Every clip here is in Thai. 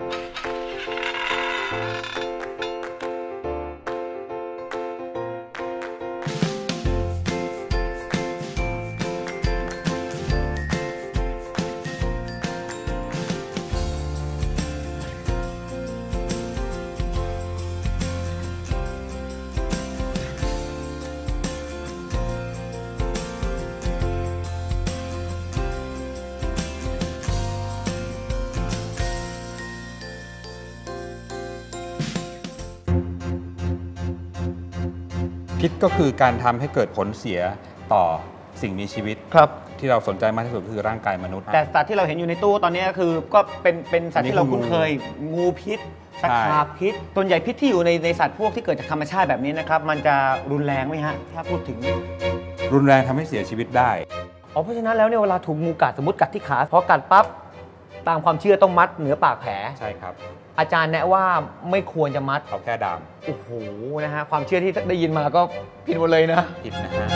thank you พิษก็คือการทำให้เกิดผลเสียต่อสิ่งมีชีวิต ครับ ที่เราสนใจมากที่สุดคือร่างกายมนุษย์ แต่สัตว์ที่เราเห็นอยู่ในตู้ตอนนี้ก็คือก็เป็นเป็นสัตว์ที่เราคุ้นเคย งูพิษตะขาบพิษส่วนใหญ่พิษที่อยู่ในในสัตว์พวกที่เกิดจากธรรมชาติแบบนี้นะครับ มันจะรุนแรงไหมฮะ ถ้าพูดถึง รุนแรงทำให้เสียชีวิตได้ อ๋อเพราะฉะนั้นแล้วเนี่ยเวลาถูกงูกัดสมมติกัดที่ขาพอกัดปั๊บ ตามความเชื่อต้องมัดเหนือปากแผล ใช่ครับ อาจารย์แนะว่าไม่ควรจะมัด เอาแค่ดามโอ้โห นะฮะ ความเชื่อที่ได้ยินมาก็ผิดหมดเลยนะ ผิดนะฮะ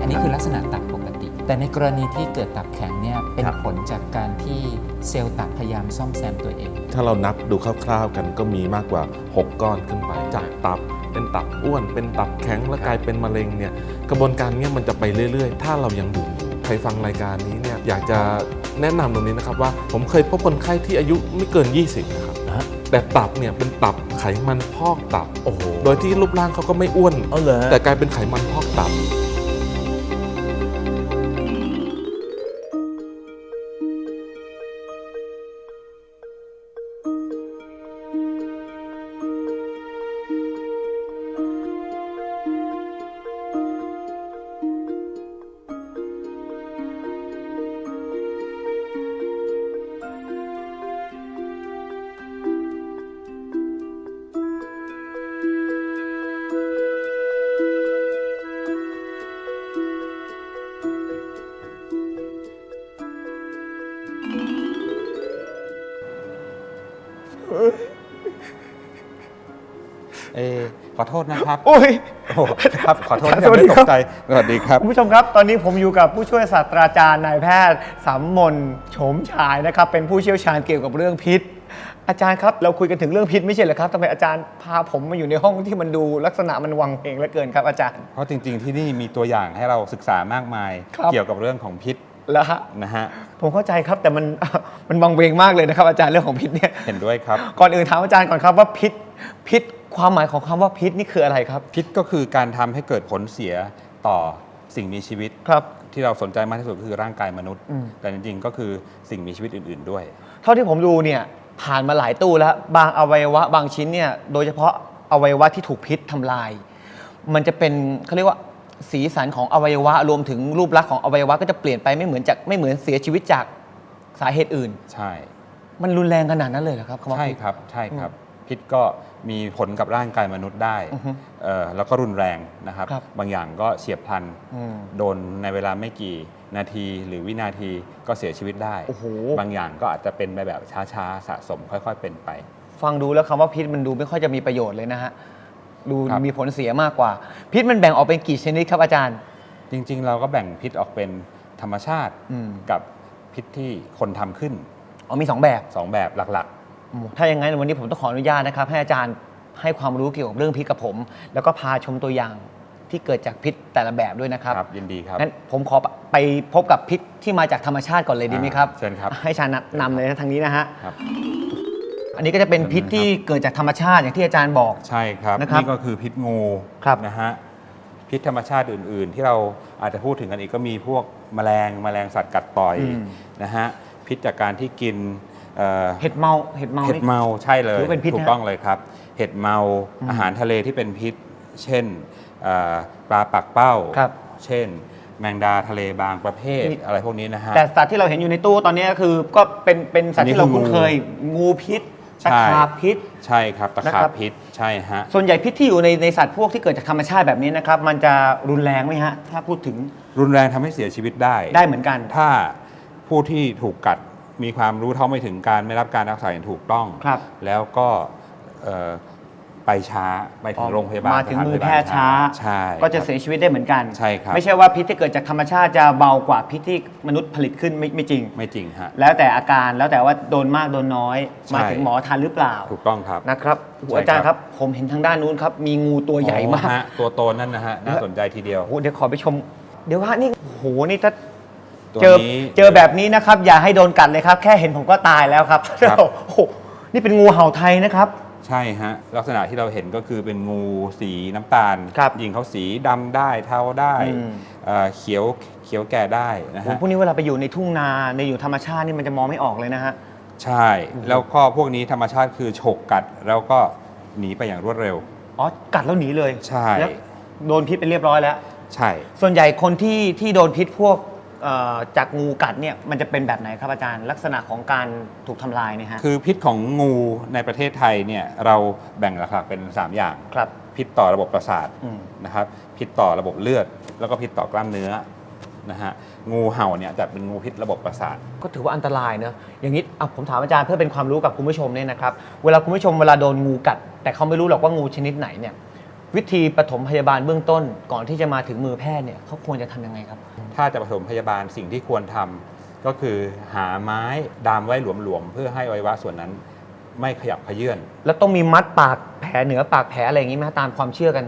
อันนี้คือลักษณะตับปกติ แต่ในกรณีที่เกิดตับแข็งเนี่ยเป็นครับผลจากการที่เซลล์ตับพยายามซ่อมแซมตัวเอง ถ้าเรานับดูคร่าวๆกันก็มีมากกว่า 6 ก้อนขึ้นไปจากตับ เป็นตับอ้วน เป็นตับแข็งแล้วกลายเป็นมะเร็งเนี่ยกระบวนการเนี้มันจะไปเรื่อย ๆ ถ้าเรายังดื่มอยู่ใครฟังรายการนี้เนี่ยอยากจะแนะนำตรงนี้นะครับว่าผมเคยพบคนไข้ที่อายุไม่เกิน 20 นะครับแต่ตับเนี่ยเป็นตับไขมันพอกตับ โอ้โหโดยที่รูปร่างเขาก็ไม่อ้วน เอาเลยแต่กลายเป็นไขมันพอกตับ ษนะครับโอ้ยโอ้ครับขอโทษที่สวัสดีไม่คตรับกใจสวัสดีครับคุณผู้ชมครับ ตอนนี้ผมอยู่กับผู้ช่วยศาสตราจารย์นายแพทย์สามมนโฉมฉายนะครับ เป็นผู้เชี่ยวชาญเกี่ยวกับเรื่องพิษ อาจารย์ครับ เราคุยกันถึงเรื่องพิษไม่ใช่เหรอครับทำไมอาจารย์พาผมมาอยู่ในห้องที่มันดูลักษณะมันวังเวงเหลือเกินครับอาจารย์ เพราะจริง ๆ ที่นี่มีตัวอย่างให้เราศึกษามากมาย ครับ เกี่ยวกับเรื่องของพิษแล้วฮะนะฮะผมเข้าใจครับแต่มัน มันวังเวงมากเลยนะครับอาจารย์เรื่องของพิษเนี่ย เห็นด้วยครับ ก่อนอื่นถามอาจารย์ก่อนครับว่าพิษพิษ ความหมายของคำว่าพิษนี่คืออะไรครับ พิษก็คือการทำให้เกิดผลเสียต่อสิ่งมีชีวิต ครับ ที่เราสนใจมากที่สุดคือร่างกายมนุษย์ อืม แต่จริงๆก็คือสิ่งมีชีวิตอื่น ๆด้วย เท่าที่ผมดูเนี่ยผ่านมาหลายตู้แล้ว บางอวัยวะบางชิ้นเนี่ยโดยเฉพาะอวัยวะที่ถูกพิษทำลาย มันจะเป็นเขาเรียกว่าสีสันของอวัยวะรวมถึงรูปลักษณ์ของอวัยวะก็จะเปลี่ยนไปไม่เหมือนจากไม่เหมือนเสียชีวิตจากสาเหตุอื่น ใช่ มันรุนแรงขนาดนั้นเลยเหรอครับคำว่าใช่พิษ ครับ ใช่ครับ พิษก็มีผลกับร่างกายมนุษย์ได้อือฮึเอ่อแล้วก็รุนแรงนะครับ ครับ บางอย่างก็เฉียบพลัน อืม โดนในเวลาไม่กี่นาทีหรือวินาทีก็เสียชีวิตได้ โอ้โห บางอย่างก็อาจจะเป็นไปแบบช้าๆ สะสมค่อยๆ เป็นไป ฟังดูแล้วคำว่าพิษมันดูไม่ค่อยจะมีประโยชน์เลยนะฮะ ดูครับ มีผลเสียมากกว่า พิษมันแบ่งออกเป็นกี่ชนิดครับอาจารย์ จริงๆ เราก็แบ่งพิษออกเป็นธรรมชาติอืม กับพิษที่คนทำขึ้น อ๋อมีสองแบบสองแบบหลัก ถ้าอย่างนั้นวันนี้ผมต้องขออนุญาตนะครับให้อาจารย์ให้ความรู้เกี่ยวกับเรื่องพิษกับผม แล้วก็พาชมตัวอย่างที่เกิดจากพิษแต่ละแบบด้วยนะครับๆครับยินดีครับ งั้นผมขอไปพบกับพิษที่มาจากธรรมชาติก่อนเลยดีไหมครับอ่าเชิญครับ ให้อาจารย์นำเลยนะทางนี้นะฮะครับ อันนี้ก็จะเป็นพิษที่เกิดจากธรรมชาติอย่างที่อาจารย์บอก ใช่ครับนะครับนี่ก็คือพิษงูครับนะฮะพิษธรรมชาติอื่น ๆ ที่เราอาจจะพูดถึงกันอีกก็มีพวกแมลงแมลงสัตว์กัดต่อยอืม นะฮะพิษจากการที่กิน เอ่อเห็ดเมาเห็ดเมาเห็ดนี่ เมาใช่เลยถือเป็นพิษถูกนะต้องเลยครับ เห็ดเมาอืมอาหารทะเลที่เป็นพิษ เช่นเอ่อปลาปักเป้า ครับเช่น แมงดาทะเลบางประเภทนี่ อะไรพวกนี้นะฮะ แต่สัตว์ที่เราเห็นอยู่ในตู้ตอนนี้ก็คือก็เป็นเป็นสัตว์ที่เราอันนี้คือคุ้นเคย งูพิษตะใช่ขาบพิษ ใช่ครับตะนะขาครับ บพิษใช่ฮะ ส่วนใหญ่พิษที่อยู่ในในสัตว์พวกที่เกิดจากธรรมชาติแบบนี้นะครับ มันจะรุนแรงไหมฮะ ถ้าพูดถึงรุนแรงทำให้เสียชีวิตได้ ได้เหมือนกัน ถ้าผู้ที่ถูกกัด มีความรู้เท่าไม่ถึงการไม่รับการรักษาอย่างถูกต้อง ครับแล้วก็เอ่อไปช้าไปถึงโรงพยาบาลมาถึงสถนมืพอยบลแพทย์ช้า ใช่ก็จะเสียชีวิตได้เหมือนกัน ใช่ครับไม่ใช่ว่าพิษที่เกิดจากธรรมชาติจะเบากว่าพิษที่มนุษย์ผลิตขึ้นไม่ไม่จริง ไม่จริงฮะ แล้วแต่อาการแล้วแต่ว่าโดนมากโดนน้อย ใช่ มาถึงหมอทันหรือเปล่าถูกต้องครับ นะครับโอ้โหใช่อาจารย์คครัรับบผมเห็นทางด้านนู้นครับ มีงูตัวใหญ่มากอ๋อฮะตัวโตนั่นนะฮะน่าสนใจทีเดียว โอ้โหเดี๋ยวขอไปชม เดี๋ยวฮะนี่โอ้โหนี่ถ้า ตัวเจอนี้ เจอแบบนี้นะครับ อย่าให้โดนกัดเลยครับ แค่เห็นผมก็ตายแล้วครับครับ โอ้โหนี่เป็นงูเห่าไทยนะครับ ใช่ฮะ ลักษณะที่เราเห็นก็คือเป็นงูสีน้ำตาลครับยิงเขาสีดำได้เทาได้อืม เอ่อเขียวเขียวแก่ได้นะโอ้โหฮะ พวกนี้เวลาไปอยู่ในทุ่งนาในอยู่ธรรมชาตินี่มันจะมองไม่ออกเลยนะฮะ ใช่ แล้วก็พวกนี้ธรรมชาติคือฉกกัดแล้วก็หนีไปอย่างรวดเร็ว อ๋อ กัดแล้วหนีเลยใช่ แล้วโดนพิษไปเรียบร้อยแล้ว ใช่ ส่วนใหญ่คนที่ที่โดนพิษพวก เอ่อจากงูกัดเนี่ยมันจะเป็นแบบไหนครับอาจารย์ ลักษณะของการถูกทำลายเนี่ยฮะ คือพิษของงูในประเทศไทยเนี่ยเราแบ่งหลักๆเป็น 3 อย่าง ครับพิษต่อระบบประสาทอืมนะครับ พิษต่อระบบเลือด แล้วก็พิษต่อกล้ามเนื้อนะฮะงูเห่าเนี่ยจะเป็นงูพิษระบบประสาท ก็ถือว่าอันตรายเนอะอย่างนี้อะผมถามอาจารย์เพื่อเป็นความรู้กับคุณผู้ชมเนี่ยนะครับ เวลาคุณผู้ชมเวลาโดนงูกัด แต่เขาไม่รู้หรอกว่างูชนิดไหนเนี่ย วิธีปฐมพยาบาลเบื้องต้น ก่อนที่จะมาถึงมือแพทย์เนี่ยเขาควรจะทำยังไงครับ ถ้าจะปฐมพยาบาลสิ่งที่ควรทำก็คือหาไม้ดามไว้หลวมๆ เพื่อให้อวัยวะส่วนนั้นไม่ขยับเขยื่อนแล้วต้องมีมัดปากแผลเหนือปากแผลอะไรอย่างนี้ไหมตามความเชื่อกัน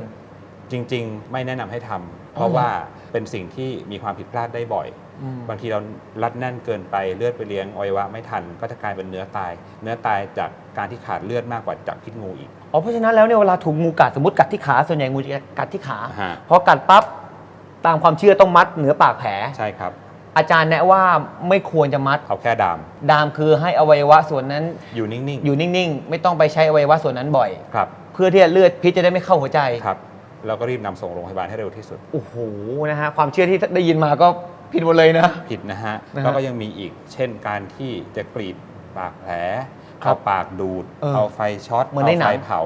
จริงๆ ไม่แนะนำให้ทำเพอ๋อราะเหรอว่าเป็นสิ่งที่มีความผิดพลาดได้บ่อยอืม บางทีเรารัดแน่นเกินไปเลือดไปเลี้ยงอวัยวะไม่ทัน ก็จะกลายเป็นเนื้อตาย เนื้อตายจากการที่ขาดเลือดมากกว่าจากพิษงูอีก อ๋อเพราะฉะนั้นแล้วเนี่ยเวลาถูกงูกัดสมมติกัดที่ขาส่วนใหญ่งูจะกัดที่ขาฮะ พอกัดปั๊บตามความเชื่อต้องมัดเหนือปากแผล ใช่ครับ อาจารย์แนะว่าไม่ควรจะมัด เอาแค่ดามดามคือให้อวัยวะส่วนนั้นอยู่นิ่งอยู่นิ่งๆ ไม่ต้องไปใช้อวัยวะส่วนนั้นบ่อย ๆ ครับเพื่อที่จะเลือดพิษจะได้ไม่เข้าหัวใจครับแล้วก็รีบนำส่งโรงพยาบาลให้เร็วที่สุด โอ้โหนะฮะความเชื่อที่ได้ยินมาก็ ผิดหมดเลยนะ ผิดนะฮะนะฮะแล้วก็ยังมีอีก เช่นการที่จะกรีดปากแผลครัเอาบปากดูด เออเอาไฟช็อตเหมือนในเอาหนัไฟงเผา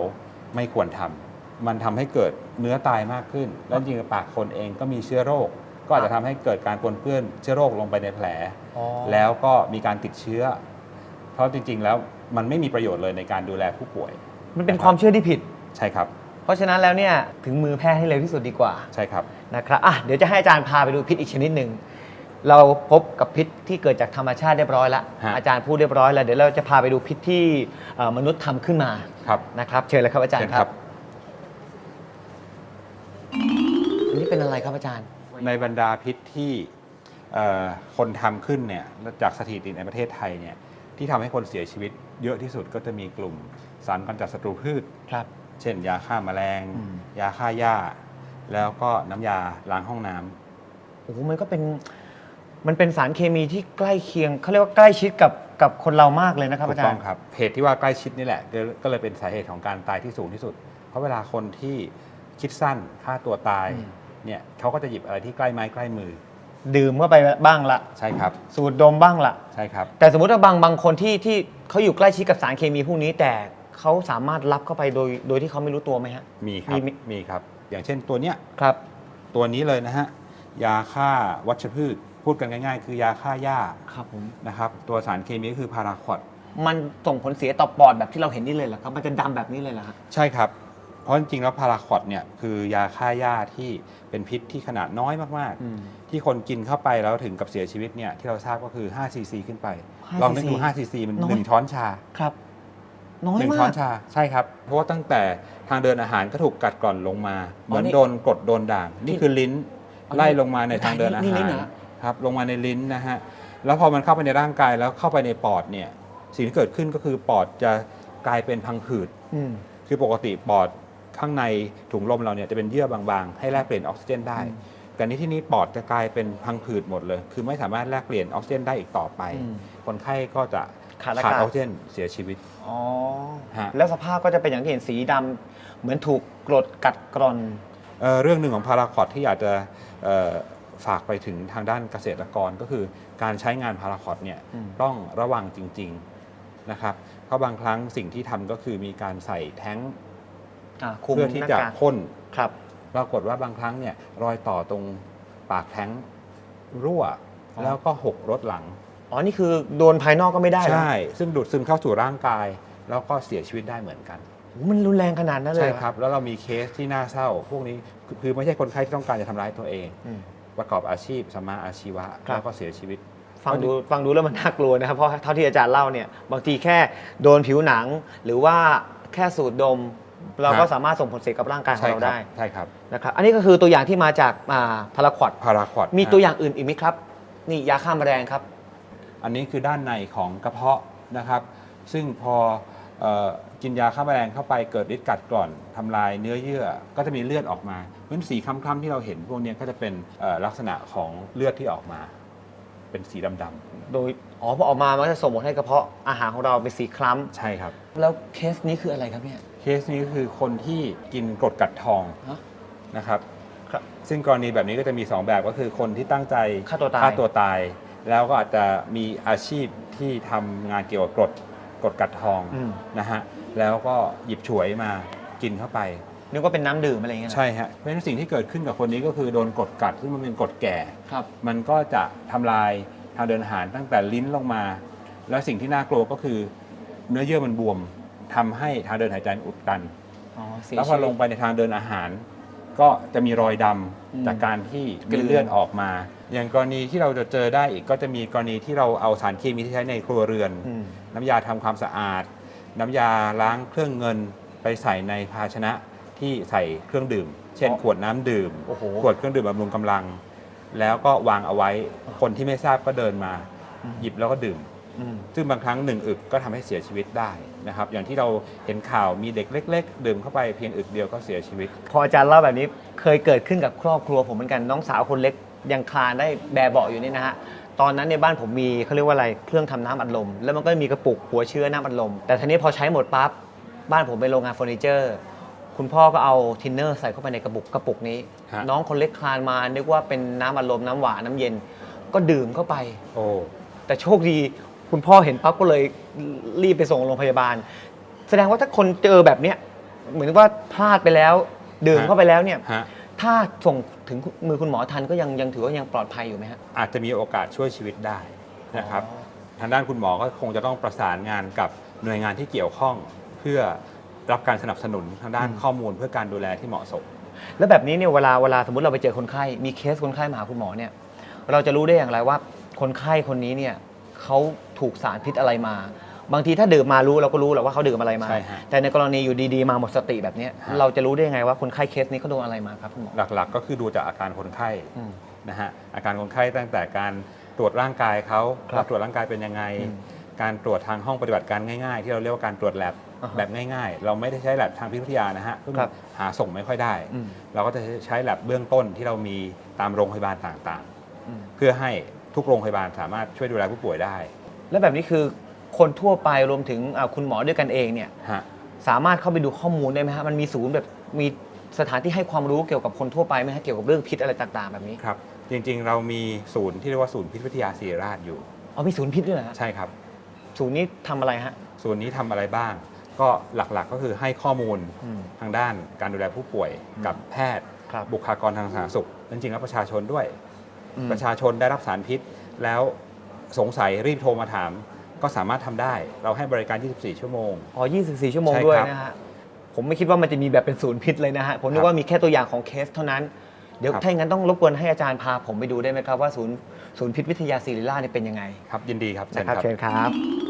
ไม่ควรทำมันทำให้เกิดเนื้อตายมากขึ้น แล้วจริงๆปากคนเองก็มีเชื้อโรค ก็อาจจะทำให้เกิดการปนเปื้อนเชื้อโรคลงไปในแผล อ๋อ แล้วก็มีการติดเชื้อ เพราะจริง ๆ แล้วมันไม่มีประโยชน์เลยในการดูแลผู้ป่วย มันเป็นความเชื่อที่ผิด ใช่ครับ เพราะฉะนั้นแล้วเนี่ยถึงมือแพทย์ให้เร็วที่สุดดีกว่าใช่ครับ นะครับอะเดี๋ยวจะให้อาจารย์พาไปดูพิษอีกชนิดหนึ่ง เราพบกับพิษที่เกิดจากธรรมชาติเรียบร้อยแล้วฮะ อาจารย์พูดเรียบร้อยแล้วเดี๋ยวเราจะพาไปดูพิษที่เอ่อมนุษย์ทำขึ้นมาครับนะครับเชิญเลยครับอาจารเชิย์ญคครัรับ บอันนี้เป็นอะไรครับอาจารย์ ในบรรดาพิษที่เอ่อคนทำขึ้นเนี่ยจากสถิติในประเทศไทยเนี่ยที่ทำให้คนเสียชีวิตเยอะที่สุดก็จะมีกลุ่มสารกำจัดศัตรูพืช ครับ เช่น ยาฆ่าแมลง อืม ยาฆ่าหญ้า แล้วก็น้ำยาล้างห้องน้ำ โอ้โหมันก็เป็น มันเป็นสารเคมีที่ใกล้เคียงเขาเรียกว่าใกล้ชิดกับกับคนเรามากเลยนะครับถูอากจารต้องย์ครับเหตุที่ว่าใกล้ชิดนี่แหละก็ก็เลยเป็นสาเหตุของการตายที่สูงที่สุด เพราะเวลาคนที่คิดสั้นฆ่าตัวตายอืมเนี่ยเขาก็จะหยิบอะไรที่ใกล้ไม้ใกล้มือดื่มเข้าไปบ้างละใช่ครับ สูดดมบ้างละ ใช่ครับ แต่สมมติว่าบางบางคนที่ที่เขาอยู่ใกล้ชิดกับสารเคมีพวกนี้ แต่เขาสามารถรับเข้าไปโดยโดยที่เขาไม่รู้ตัวไหมฮะ มีครับมี มีครับ อย่างเช่นตัวเนี้ยครับ ตัวนี้เลยนะฮะ ยาฆ่าวัชพืช พูดกันง่าย ๆ คือยาฆ่าหญ้าครับผม นะครับ ตัวสารเคมีก็คือพาราควอดมันส่งผลเสียต่อปอดแบบที่เราเห็นนี่เลยเหรอครับ มันจะดำแบบนี้เลยเหรอครับ ใช่ครับ เพราะจริงๆแล้วพาราควอดเนี่ยคือยาฆ่าหญ้าที่เป็นพิษที่ขนาดน้อยมากอืมๆที่คนกินเข้าไปแล้วถึงกับเสียชีวิตเนี่ยที่เราทราบก็คือ5ซีซีขึ้นไป5ลองนึกดู cc 5ซีซีมันน้อย หนึ่งช้อนชา ครับ น้อยหนึ่งมาช้อก นชาใช่ครับ เพราะว่าตั้งแต่ทางเดินอาหารก็ถูกกัดกร่อนลงมา เหมือนนี่โดนกดโดนด่างนี่คือลิ้นอ๋อไล่ลงมาในทางเดินอานี่ลิ้หารนเหรอ ครับลงมาในลิ้นนะฮะแล้วพอมันเข้าไปในร่างกายแล้วเข้าไปในปอดเนี่ยสิ่งที่เกิดขึ้นก็คือปอดจะกลายเป็นพังผืดอืมคือปกติปอดข้างในถุงลมเราเนี่ยจะเป็นเยื่อบางๆ ให้แลกเปลี่ยนออกซิเจนได้อืมแต่นี้ที่นี้ปอดจะกลายเป็นพังผืดหมดเลย คือไม่สามารถแลกเปลี่ยนออกซิเจนได้อีกต่อไปอืมคนไข้ก็จะขาดอากาศขาดออกซิเจนเสียชีวิตอ๋อฮะแล้วสภาพก็จะเป็นอย่างที่เห็นสีดำเหมือนถูกกรดกัดกร่อนเอ่อเรื่องหนึ่งของพาราคอตที่อยากจะเอ่อ ฝากไปถึงทางด้านเกษตรกรก็คือการใช้งานพาราคอตเนี่ยอืมต้องระวังจริงๆนะครับเพราะบางครั้งสิ่งที่ทำก็คือมีการใส่แท้งอ่าคุมเพื่อที่หน้าจะกากพ่นครับปรากฏว่าบางครั้งเนี่ยรอยต่อตรงปากแท้งรั่วอ๋อแล้วก็หกรถหลังอ๋อนี่คือโดนภายนอกก็ไม่ได้เหรอใช่ ซึ่งดูดซึมเข้าสู่ร่างกาย แล้วก็เสียชีวิตได้เหมือนกันโโอ้มันรุนแรงขนาดนั้นเลยใช่เหอครับ แล้วเรามีเคสที่น่าเศร้า พวกนี้คือคือไม่ใช่คนไข้ที่ต้องการจะทำร้ายตัวเองอืม ประกอบอาชีพสมมาอาชีวะครับ แล้วก็เสียชีวิต ฟังดูฟังดูแล้วมันน่ากลัวนะครับ เพราะเท่าที่อาจารย์เล่าเนี่ยบางทีแค่โดนผิวหนัง หรือว่าแค่สูดดม เราก็ฮะสามารถส่งผลเสียกับร่างกายของใช่เราครับได้ใช่ครับนะครับอันนี้ก็คือตัวอย่างที่มาจากอ่าพาราควอดพาราควอดมีตัวอย่างอื่นอีกไหมครับ นี่ยาฆ่าแมลงครับ อันนี้คือด้านในของกระเพาะนะครับ ซึ่งพอเอ่อ กินยาฆ่าแมลงเข้าไปเกิดฤทธิ์กัดกร่อนทำลายเนื้อเยื่อก็จะมีเลือดออกมาเพราะฉะนั้นสีคล้ำๆที่เราเห็นพวกเนี้ยก็จะเป็นเอ่อลักษณะของเลือดที่ออกมา เป็นสีดำโดยอ๋อพอออกมามันก็จะส่งผลให้กระเพาะอาหารของเราเป็นสีคล้ๆใช่ครับำแล้วเคสนี้คืออะไรครับเนี่ยเคสนี้ก็คือคนที่กินกรดกัดทองฮะนะครับครับซึ่งกรณีแบบนี้ก็จะมี 2 แบบก็คือคนที่ตั้งใจฆ่าตัวตายฆ่าตัวตาย แล้วก็อาจจะมีอาชีพที่ทำงานเกี่ยวกับกรดกรดกัดทองอืมนะฮะ แล้วก็หยิบฉวยมากินเข้าไป นึกว่าเป็นน้ำดื่มอะไรอย่างเงี้ยนะใช่ฮะเพราะฉะนั้นสิ่งที่เกิดขึ้นกับคนนี้ก็คือโดนกรดกัดซึ่งมันเป็นกรดแก่ ครับ มันก็จะทำลายทางเดินอาหารตั้งแต่ลิ้นลงมา แล้วสิ่งที่น่ากลัวก็คือเนื้อเยื่อมันบวมทำให้ทางเดินหายใจอุดตัน อ๋อเสียแล้วพชีอวิตลงไปในทางเดินอาหาร ก็จะมีรอยดำอืมจากการที่กลืมีน เลือดออกมา อย่างกรณีที่เราจะเจอได้อีกก็จะมีกรณีที่เราเอาสารเคมีที่ใช้ในครัวเรือน อืม น้ำยาทำความสะอาด น้ำยาล้างเครื่องเงินไปใส่ในภาชนะที่ใส่เครื่องดื่ม เช่นอ๋อขวดน้ำดื่ม โอ้โห ขวดเครื่องดื่มบำรุงกำลัง แล้วก็วางเอาไว้คนที่ไม่ทราบก็เดินมาอืมหยิบแล้วก็ดื่ม อืม ซึ่งบางครั้งหนึ่งอึกก็ทำให้เสียชีวิตได้นะครับ อย่างที่เราเห็นข่าวมีเด็กเล็ก ๆ ดื่มเข้าไปเพียงอึกเดียวก็เสียชีวิต พออาจารย์เล่าแบบนี้เคยเกิดขึ้นกับครอบครัวผมเหมือนกันน้องสาวคนเล็กยังคลานได้แบเบาะอยู่นี่นะฮะ ตอนนั้นในบ้านผมมีเขาเรียกว่าอะไรเครื่องทำน้ำอัดลม แล้วมันก็มีกระปุกหัวเชื้อน้ำอัดลม แต่ทีนี้พอใช้หมดปั๊บบ้านผมเป็นโรงงานเฟอร์นิเจอร์ คุณพ่อก็เอาทินเนอร์ใส่เข้าไปในกระปุกกระปุกนี้ ฮะ น้องคนเล็กคลานมานึกว่าเป็นน้ำอัดลมน้ำหวานน้ำเย็น ก็ดื่มเข้าไป โอ้ แต่โชคดีคุณพ่อเห็นปั๊บก็เลยรีบไปส่งโรงพยาบาล แสดงว่าถ้าคนเจอแบบเนี้ยเหมือนว่าพลาดไปแล้ว ดื่มเข้าไปแล้วเนี่ย ฮะ ถ้าส่งถึงมือคุณหมอทันก็ยังยังถือว่ายังปลอดภัยอยู่ไหมฮะ อาจจะมีโอกาสช่วยชีวิตได้นะครับอ๋อทางด้านคุณหมอก็คงจะต้องประสานงานกับหน่วยงานที่เกี่ยวข้อง เพื่อรับการสนับสนุนทางด้านข้อมูลเพื่อการดูแลที่เหมาะสม แล้วแบบนี้เนี่ยเวลาเวลาสมมติเราไปเจอคนไข้ มีเคสคนไข้มาหาคุณหมอเนี่ย เราจะรู้ได้อย่างไรว่า คนไข้คนนี้เนี่ยเขาถูกสารพิษอะไรมา บางทีถ้าดื่มมารู้เราก็รู้แหละว่าเขาดื่มอะไรมา ใช่ฮะ แต่ในกรณีอยู่ดีๆมาหมดสติแบบเนี้ยฮะเราจะรู้ได้ยังไงว่าคนไข้เคสนี้เขาโดนอะไรมาครับคุณหมอ หลักๆ ก็คือดูจากอาการคนไข้อืมนะฮะอาการคนไข้ตั้งแต่การตรวจร่างกายเขาครับว่าตรวจร่างกายเป็นยังไง อืมการตรวจทางห้องปฏิบัติการง่ายๆ ที่เราเรียกว่าการตรวจแลบอ่าฮะแบบง่ายๆ เราไม่ได้ใช้แลบทางพิษวิทยานะฮะซึ่งครับหาส่งไม่ค่อยได้ อืม เราก็จะใช้แลบเบื้องต้นที่เรามีตามโรงพยาบาลต่างอืมๆ เพื่อให้ทุกโรงพยาบาลสามารถช่วยดูแลผู้ป่วยได้ แล้วแบบนี้คือ คนทั่วไปรวมถึงอ่าคุณหมอด้วยกันเองเนี่ย ฮะ สามารถเข้าไปดูข้อมูลได้ไหมฮะ มันมีศูนย์แบบมีสถานที่ให้ความรู้เกี่ยวกับคนทั่วไปไหมฮะ เกี่ยวกับเรื่องพิษอะไรต่างๆ แบบนี้ ครับ จริงๆ เรามีศูนย์ที่เรียกว่าศูนย์พิษวิทยาศิริราชอยู่เอามีศูนย์พิษด้วยเหรอฮะใช่ครับ ศูนย์นี้ทำอะไรฮะ ศูนย์นี้ทำอะไรบ้าง ก็หลักๆก็คือให้ข้อมูลอืม ทางด้านการดูแลผู้ป่วยอืมกับแพทย์ ครับบุคลากรทางสาธารณสุขจริงๆแล้วประชาชนด้วย อืมประชาชนได้รับสารพิษ แล้วสงสัยรีบโทรมาถาม ก็สามารถทำได้ เราให้บริการ 24 ชั่วโมง อ๋อ 24 ชั่วโมงใช่ด้วยครับนะฮะ ผมไม่คิดว่ามันจะมีแบบเป็นศูนย์พิษเลยนะฮะ ผมนึครักบว่ามีแค่ตัวอย่างของเคสเท่านั้น เดี๋ยวครับ ถ้าอย่างนั้นต้องรบกวนให้อาจารย์พาผมไปดูได้ไหมครับว่าศูนย์ศูนย์พิษวิทยาศิริราชเนี่ยเป็นยังไงครับยินดีครับเชิญนะครับครับ เชิญครับ